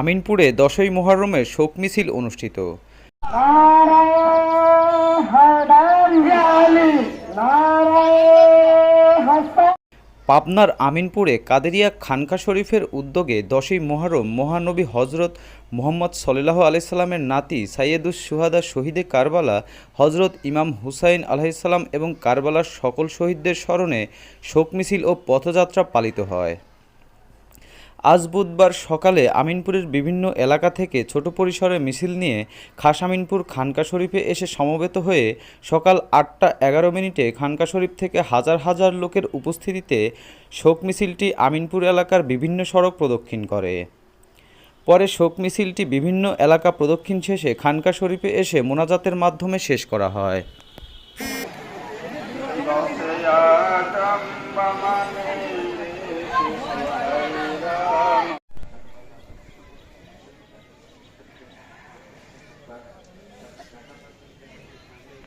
আমিনপুরে দশই মোহরমের শোক মিছিল অনুষ্ঠিত। পাবনার আমিনপুরে কাদেরিয়া খানকা শরীফের উদ্যোগে দশই মোহরম মহানবী হজরত মোহাম্মদ সল্লাহ আলাইসাল্লামের নাতি সাইয়েদুস সুহাদা শহীদে কারবালা হজরত ইমাম হুসাইন আলাইসাল্লাম এবং কারবালার সকল শহীদদের স্মরণে শোক মিছিল ও পথযাত্রা পালিত হয়। আজ বুধবার সকালে আমিনপুরের বিভিন্ন এলাকা থেকে ছোট পরিসরে মিছিল নিয়ে খাস আমিনপুর খানকা শরীফে এসে সমবেত হয়ে সকাল আটটা এগারো মিনিটে খানকা শরীফ থেকে হাজার হাজার লোকের উপস্থিতিতে শোক মিছিলটি আমিনপুর এলাকার বিভিন্ন সড়ক প্রদক্ষিণ করে। পরে শোক মিছিলটি বিভিন্ন এলাকা প্রদক্ষিণ শেষে খানকা শরীফে এসে মোনাজাতের মাধ্যমে শেষ করা হয়।